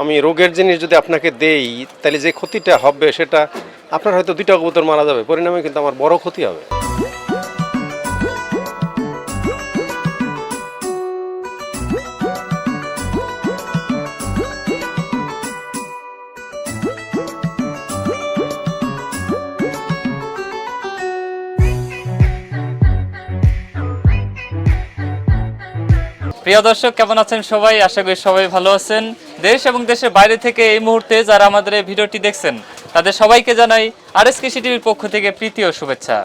আমি রোগের জিনিস যদি আপনাকে দেই, তাহলে যে ক্ষতিটা হবে সেটা আপনার হয়তো দুইটা কবুতর মারা যাবে। পরিণামে কিন্তু আমার বড় ক্ষতি হবে। প্রিয় দর্শক, কেমন আছেন সবাই? আশা করি সবাই ভালো আছেন। দেশ এবং দেশের বাইরে থেকে এই মুহূর্তে যারা আমাদের এই ভিডিওটি দেখছেন, তাদের সবাইকে জানাই আর এস টিভির পক্ষ থেকে প্রীতি ও শুভেচ্ছা।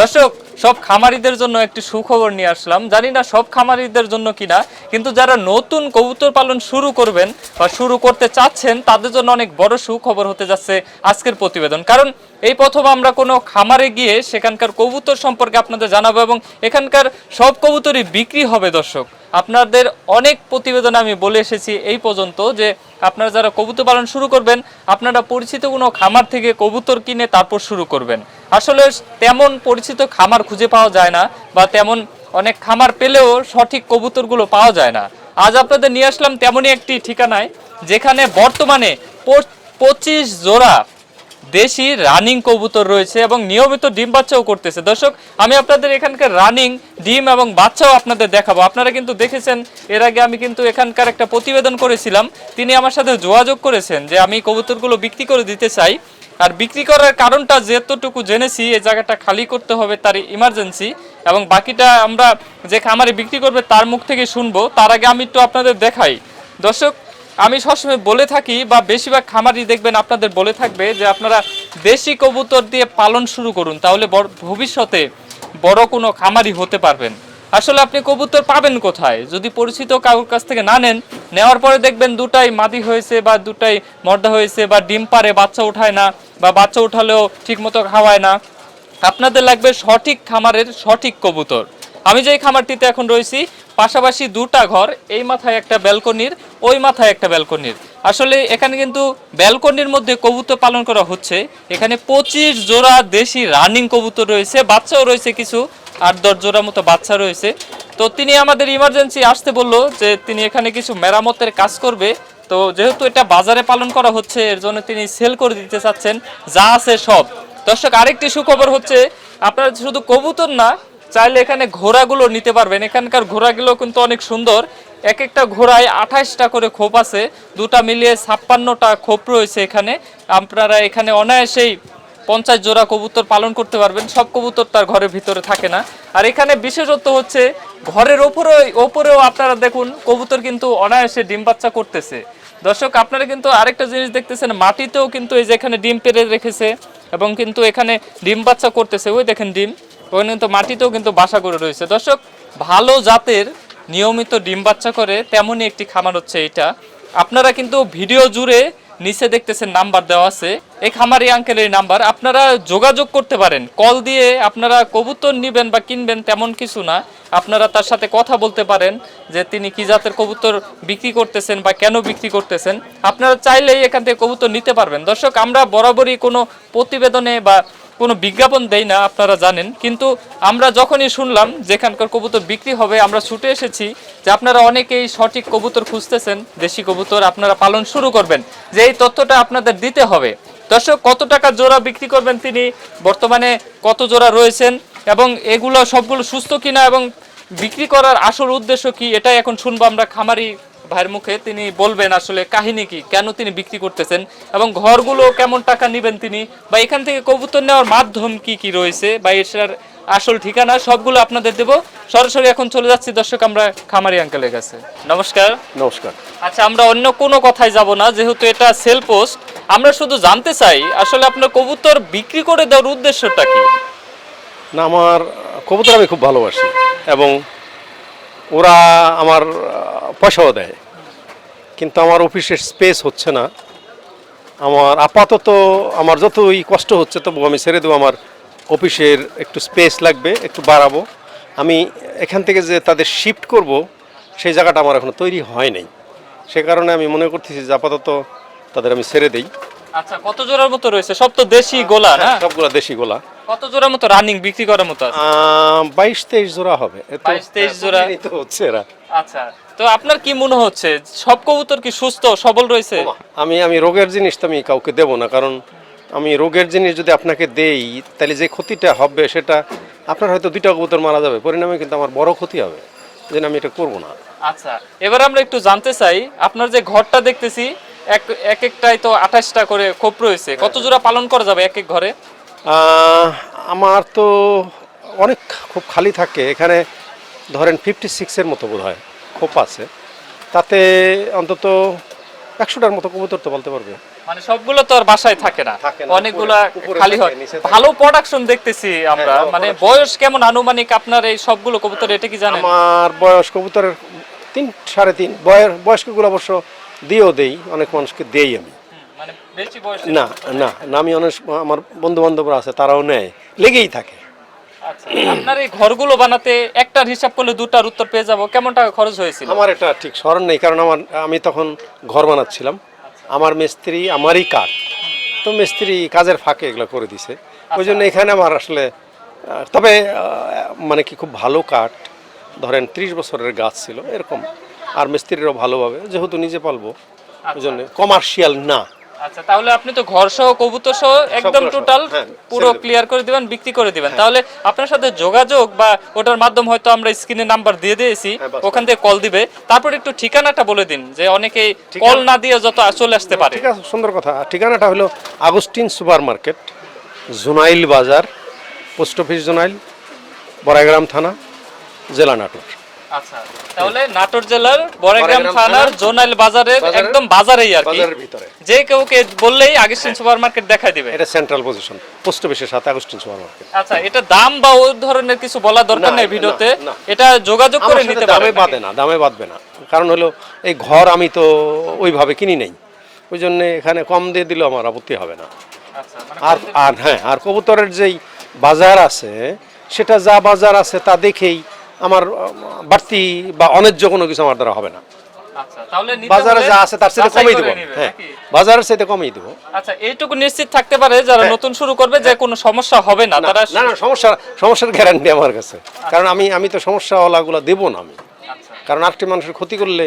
দর্শক, সব খামারিদের জন্য একটি সুখবর নিয়ে আসলাম। জানি না সব খামারিদের জন্য কিনা, কিন্তু যারা নতুন কবুতর পালন শুরু করবেন বা শুরু করতে চাচ্ছেন, তাদের জন্য অনেক বড় সুখবর হতে যাচ্ছে আজকের প্রতিবেদন। কারণ এই প্রথম আমরা কোনো খামারে গিয়ে সেখানকার কবুতর সম্পর্কে আপনাদের জানাব এবং এখানকার সব কবুতরই বিক্রি হবে, দর্শক। আপনাদের অনেক প্রতিবেদন আমি বলে এসেছি এই পর্যন্ত যে আপনারা যারা কবুতর পালন শুরু করবেন, আপনারা পরিচিত কোনো খামার থেকে কবুতর কিনে তারপর শুরু করবেন। আসলে তেমন পরিচিত খামার খুঁজে পাওয়া যায় না বা তেমন অনেক খামার পেলেও সঠিক কবুতরগুলো পাওয়া যায় না। আজ আপনাদের নিয়ে আসলাম তেমনই একটি ঠিকানায়, যেখানে বর্তমানে পঁচিশ জোড়া দেশি রানিং কবুতর রয়েছে এবং নিয়মিত ডিম বাচ্চাও করতেছে। দর্শক, আমি আপনাদের এখানকার রানিং ডিম এবং বাচ্চাও আপনাদের দেখাবো। আপনারা কিন্তু দেখেছেন, এর আগে আমি কিন্তু এখানকার একটা প্রতিবেদন করেছিলাম। তিনি আমার সাথে যোগাযোগ করেছেন যে আমি কবুতরগুলো বিক্রি করে দিতে চাই। আর বিক্রি করার কারণটা যেতটুকু জেনেছি, এই জায়গাটা খালি করতে হবে তার ইমার্জেন্সি এবং বাকিটা আমরা যে খামারে বিক্রি করবে তার মুখ থেকে শুনব। তার আগে আমি একটু আপনাদের দেখাই। দর্শক, আমি সবসময় বলে থাকি বা বেশিরভাগ খামারই দেখবেন আপনাদের বলে থাকবে যে আপনারা দেশি কবুতর দিয়ে পালন শুরু করুন, তাহলে ভবিষ্যতে বড় কোনো খামারি হতে পারবেন। আসলে আপনি কবুতর পাবেন কোথায়? যদি পরিচিত কারোর কাছ থেকে না নেন, নেওয়ার পরে দেখবেন দুটাই মাদি হয়েছে বা দুটাই মর্দা হয়েছে বা ডিম পারে বাচ্চা উঠায় না বা বাচ্চা উঠালেও ঠিকমতো খাওয়ায় না। আপনাদের লাগবে সঠিক খামারের সঠিক কবুতর। আমি যেই খামারটিতে এখন রয়েছি, পাশাপাশি দুটা ঘর, এই মাথায় একটা ব্যালকনির, ওই মাথায় একটা ব্যালকনির। আসলে এখানে কিন্তু ব্যালকনির মধ্যে কবুতর পালন করা হচ্ছে। এখানে পঁচিশ জোড়া দেশি রানিং কবুতর রয়েছে, বাচ্চাও রয়েছে কিছু। আট, দশ জোড়া মতো বাচ্চা রয়েছে। তো তিনি আমাদের ইমার্জেন্সি আসতে বলল যে তিনি এখানে কিছু মেরামতের কাজ করবে। তো যেহেতু এটা বাজারে পালন করা হচ্ছে, এর জন্য তিনি সেল করে দিতে চাচ্ছেন, যা আছে সব। দর্শক, আরেকটি সুখবর হচ্ছে, আপনারা শুধু কবুতর না, চাইলে এখানে ঘোড়াগুলো নিতে পারবেন। এখানকার ঘোড়াগুলো কিন্তু অনেক সুন্দর। এক একটা ঘোড়ায় আঠাশটা করে খোপ আছে, দুটা মিলিয়ে ছাপ্পান্নটা খোপ রয়েছে এখানে। আপনারা এখানে অনায়াসেই পঞ্চাশ জোড়া কবুতর পালন করতে পারবেন। সব কবুতর তার ঘরের ভিতরে থাকে না। আর এখানে বিশেষত্ব হচ্ছে, ঘরের ওপরে, ওপরেও আপনারা দেখুন, কবুতর কিন্তু অনায়াসে ডিম বাচ্চা করতেছে। দর্শক, আপনারা কিন্তু আরেকটা জিনিস দেখতেছেন, মাটিতেও কিন্তু এই যে এখানে ডিম পেরে রেখেছে এবং কিন্তু এখানে ডিম বাচ্চা করতেছে। ওই দেখেন ডিম ওখানে কিন্তু মাটিতেও কিন্তু বাসা করে রয়েছে। দর্শক, ভালো জাতের নিয়মিত ডিম বাচ্চা করে, তেমনই একটি খামার হচ্ছে এটা আপনারা কিন্তু ভিডিও জুড়ে নিচে দেখতেছেন নাম্বার দেওয়া আছে। এই খামারি আঙ্কেলের নাম্বার। আপনারা যোগাযোগ করতে পারেন। কল দিয়ে আপনারা কবুতর নিবেন বা কিনবেন তেমন কিছু না। আপনারা তার সাথে কথা বলতে পারেন যে তিনি কি জাতের কবুতর বিক্রি করতেছেন বা কেন বিক্রি করতেছেন। আপনারা চাইলেই এখান থেকে কবুতর নিতে পারবেন। দর্শক, আমরা বরাবরই কোনো প্রতিবেদনে বা কোনো বিজ্ঞাপন দেই না, আপনারা জানেন। কিন্তু আমরা যখনই শুনলাম যেখানকার কবুতর বিক্রি হবে, আমরা ছুটে এসেছি যে আপনারা অনেকেই সঠিক কবুতর খুঁজতেছেন, দেশি কবুতর, আপনারা পালন শুরু করবেন, যে এই তথ্যটা আপনাদের দিতে হবে। দর্শক, কত টাকা জোড়া বিক্রি করবেন তিনি? বর্তমানে কত জোড়া রয়েছেন? এবং এগুলো সবগুলো সুস্থ কিনা এবং বিক্রি করার আসল উদ্দেশ্য কি? এটাই এখন শুনব আমরা খামারি ভাইয়ের মুখে তিনি বলবেন আসলে কাহিনী কি কেন তিনি বিক্রি করতেছেন এবং ঘরগুলো কেমন টাকা নেবেন তিনি বা এখান থেকে কবুতর নেওয়ার মাধ্যম কি কি রয়েছে বা এটার আসল ঠিকানা সবগুলো আপনাদের দেব। সরাসরি এখন চলে যাচ্ছি দর্শক আমরা খামারি আঙ্কেলের কাছে। নমস্কার। নমস্কার। আচ্ছা আমরা অন্য কোনো কথায় যাব না যেহেতু এটা সেল পোস্ট। আমরা শুধু জানতে চাই আসলে আপনার কবুতর বিক্রি করে দেওয়ার উদ্দেশ্যটা কি? না আমার কবুতর আমি খুব ভালোবাসি এবং ওরা আমার পয়সাও দেয়। কিন্তু আমার অফিসের স্পেস হচ্ছে না। আমার আপাতত আমার যতই কষ্ট হচ্ছে তবু আমি ছেড়ে দেবো, আমার অফিসের একটু স্পেস লাগবে, একটু বাড়াবো। আমি এখান থেকে যে তাদের শিফট করব, সেই জায়গাটা আমার এখনও তৈরি হয় নাই। সে কারণে আমি মনে করতেছি যে আপাতত তাদের আমি ছেড়ে দেই। আচ্ছা কত জোড়ার মতো রয়েছে? সব তো দেশি গোলা না? সবগুলো দেশি গোলা। কত জোড়া মতো রানিং বিক্রি করার মতো আছে? বাইশ তেইশ জোড়া হবে। এ তো- 22, 23 জোড়া। তো হচ্ছে এরা। আচ্ছা তো আপনার কি মনে হচ্ছে? সব কবুতর কি সুস্থ সবল রয়েছে? আমি আমি রোগের জিনিস তো আমি কাউকে দেব না কারণ আমি রোগের জিনিস যদি আপনাকে দেই তাহলে যে ক্ষতিটা হবে সেটা আপনার হয়তো দুইটা কবুতর মারা যাবে। পরিণামে কিন্তু আমার বড় ক্ষতি হবে। যেন আমি এটা করব না। আচ্ছা এবার আমরা একটু জানতে চাই আপনার যে ঘরটা দেখতেছি এক এক একটাই তো আঠাশটা করে খোপ রয়েছে। কত জোড়া পালন করা যাবে এক এক ঘরে? আমার তো অনেক খুব খালি থাকে। এখানে ধরেন ফিফটি সিক্সের মতো বোধ হয় খোপ আছে। তাতে অন্তত একশোটার মতো কবুতর তো বলতে পারবে। মানে সবগুলো তো আর বাসায় থাকে না। অনেকগুলা খালি হয়। ভালো প্রোডাকশন দেখতেছি আমরা। মানে বয়স কেমন? আনুমানিক আপনার এই সবগুলো কবুতর এটা কি জানেন? আমার বয়স কবুতরের তিন সাড়ে তিন। বয়ের বয়স্কগুলো অবশ্য দিয়েও দেই অনেক মানুষকে দেই আমি। মানে না না না আমি অনেক আমার বন্ধু বান্ধবরা আছে তারাও নেয় লেগেই থাকে। আচ্ছা আপনার এই ঘরগুলো বানাতে একটার হিসাব করলে দুটার উত্তর পেয়ে যাব কেমন টাকা খরচ হয়েছিল? আমার এটা ঠিক স্মরণ নেই কারণ আমার আমি তখন ঘর বানাচ্ছিলাম। আমার মিস্ত্রি আমারই কাঠ তো মিস্ত্রি কাজের ফাঁকে এগুলো করে দিছে। ওই জন্য এখানে আমার আসলে তবে মানে কি খুব ভালো কাঠ ধরেন ত্রিশ বছরের গাছ ছিল এরকম। আর মিস্ত্রিরও ভালোভাবে যেহেতু নিজে পালবো ওই জন্য কমার্শিয়াল না। আচ্ছা তাহলে আপনি তো ঘর সহ কবুতর সহ একদম টোটাল হ্যাঁ, পুরো ক্লিয়ার করে দিবেন বিক্রি করে দিবেন। তাহলে আপনার সাথে যোগাযোগ বা ওটার মাধ্যমে হয়তো আমরা স্ক্রিনে নাম্বার দিয়ে দিয়েছি হ্যাঁ, ওখান থেকে কল দিবে। তারপর একটু ঠিকানাটা বলে দিন যে অনেকে কল না দিয়ে যত চলে আসতে পারে। ঠিক আছে সুন্দর কথা। ঠিকানাটা হলো আগস্টিন সুপার মার্কেট জুনাইল বাজার পোস্ট অফিস জুনাইল বড়াইগ্রাম থানা জেলা নাটোর। আচ্ছা তাহলে নাটোর জেলার বড়াইগ্রাম থানার জোনাইল বাজারের একদম বাজারেই আর কি। ভিতরে। যে কেউকে বললেই আগস্টিন সুপার মার্কেট দেখাই দিবে। এটা সেন্ট্রাল পজিশন পোস্ট অফিসের সাথে আগস্টিন সুপার মার্কেট আচ্ছা এটা দাম বা ওই ধরনের কিছু বলা দরকার নেই ভিডিওতে? এটা যোগাযোগ করে নিতে দামে বাঁধে না দামে বাঁধবে না। কারণ হলো এই ঘর আমি তো ওইভাবে কিনি নেই। ওই জন্য এখানে কম দিয়ে দিলেও আমার আপত্তি হবে না। আচ্ছা মানে আর আর হ্যাঁ আর কবুতরের যেই বাজার আছে সেটা যা বাজার আছে তা দেখেই আমার বাড়তি বা অন্যায্য কোনো কিছু আমার দ্বারা হবে না। আচ্ছা বাজারে যা আছে তার সাথে কমই দেবো। হ্যাঁ বাজারের সাথে কমই দেবো। আচ্ছা এইটুকু নিশ্চিত থাকতে পারে যারা নতুন শুরু করবে যে কোনো সমস্যা হবে না তারা না না, সমস্যা সমস্যার গ্যারান্টি আমার কাছে। কারণ আমি আমি তো সমস্যাওয়ালাগুলো দেবো না আমি। আচ্ছা। কারণ আরেকটি মানুষের ক্ষতি করলে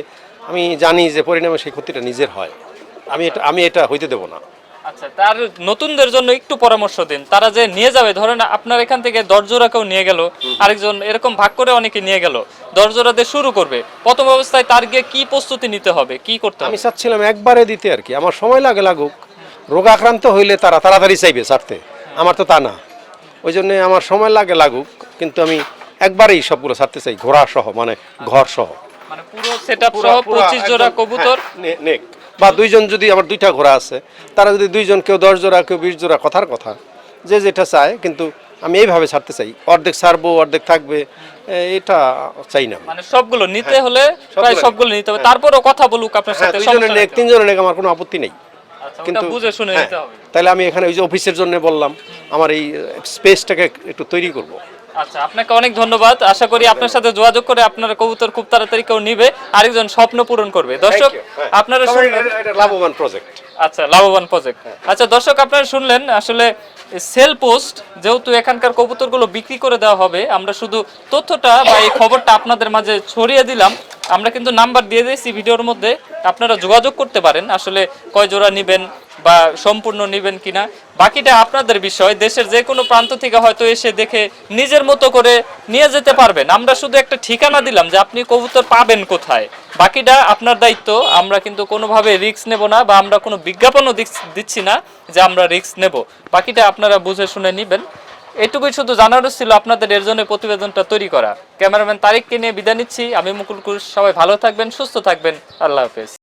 আমি জানি যে পরিণামে সেই ক্ষতিটা নিজের হয়। আমি এটা আমি এটা হইতে দেবো না। আচ্ছা তার নতুনদের জন্য একটু পরামর্শ দিন। তারা যে নিয়ে যাবে ধরেন আপনার এখান থেকে দশ জোড়া কেউ নিয়ে গেল আরেকজন এরকম ভাগ করে অনেকে নিয়ে গেল দশ জোড়া দিয়ে শুরু করবে। প্রথম অবস্থায় তার গিয়ে কি প্রস্তুতি নিতে হবে কি করতে আমি চাচ্ছিলাম একবারে দিতে আর কি। আমার সময় লাগে লাগুক। রোগাক্রান্ত হইলে তারা তাড়াতাড়ি চাইবে ছাড়তে। আমার তো তা না। ওই জন্য আমার সময় লাগে লাগুক কিন্তু আমি একবারেই সবগুলো ছাড়তে চাই ঘোড়া সহ মানে ঘর সহ মানে পুরো সেটআপ সহ পঁচিশ জোড়া কবুতর? হ্যাঁ, নেক। বা দুইজন যদি আমার দুইটা ঘোড়া আছে তারা যদি দুইজন কেউ দশ জোড়া কেউ বিশ জোড়া কথার কথা। যে যেটা চায় কিন্তু আমি এইভাবে ছাড়তে চাই। অর্ধেক ছাড়বো অর্ধেক থাকবে এটা চাই না মানে সবগুলো নিতে হলে প্রায় সবগুলো হ্যাঁ। নিতে হবে। তারপরও কথা বলুক আপনার হ্যাঁ সাথে দুইজনের নেক তিনজনের নেক আমার কোনো আপত্তি নেই। আচ্ছা, কিন্তু বুঝে শুনে হ্যাঁ, নিতে হবে। তাহলে আমি এখানে ওই যে অফিসের জন্য বললাম আমার এই স্পেসটাকে একটু তৈরি করব। আচ্ছা আপনাকে অনেক ধন্যবাদ। আশা করি আপনার সাথে যোগাযোগ করে আপনার কবুতর খুব তাড়াতাড়ি কেউ নিবে আরেকজন স্বপ্ন পূরণ করবে। দর্শক হ্যাঁ। আপনারা শুনলেন লাভবান প্রজেক্ট আচ্ছা লাভবান প্রজেক্ট আচ্ছা দর্শক আপনারা শুনলেন আসলে সেল পোস্ট যেহেতু এখানকার কবুতরগুলো বিক্রি করে দেওয়া হবে আমরা শুধু তথ্যটা বা এই খবরটা আপনাদের মাঝে ছড়িয়ে দিলাম। আমরা কিন্তু নাম্বার দিয়ে দিয়েছি ভিডিওর মধ্যে আপনারা যোগাযোগ করতে পারেন। আসলে কয় জোড়া নেবেন বা সম্পূর্ণ নেবেন কিনা। বাকিটা আপনাদের বিষয়। দেশের যে কোনো প্রান্ত থেকে হয়তো এসে দেখে নিজের মতো করে নিয়ে যেতে পারবেন। আমরা শুধু একটা ঠিকানা দিলাম যে আপনি কবুতর পাবেন কোথায়। বাকিটা আপনার দায়িত্ব। আমরা কিন্তু কোনোভাবে রিস্ক নেব না বা আমরা কোনো বিজ্ঞাপনও দিচ্ছ- না যে আমরা রিস্ক নেব। বাকিটা আপনারা বুঝে শুনে নেবেন। এটুকুই শুধু জানারও ছিল আপনাদের এর জন্য প্রতিবেদনটা তৈরি করা। ক্যামেরাম্যান তারিককে নিয়ে বিদায় নিচ্ছি। আমি মুকুল কুর সবাই ভালো থাকবেন, সুস্থ থাকবেন। আল্লাহ হাফেজ।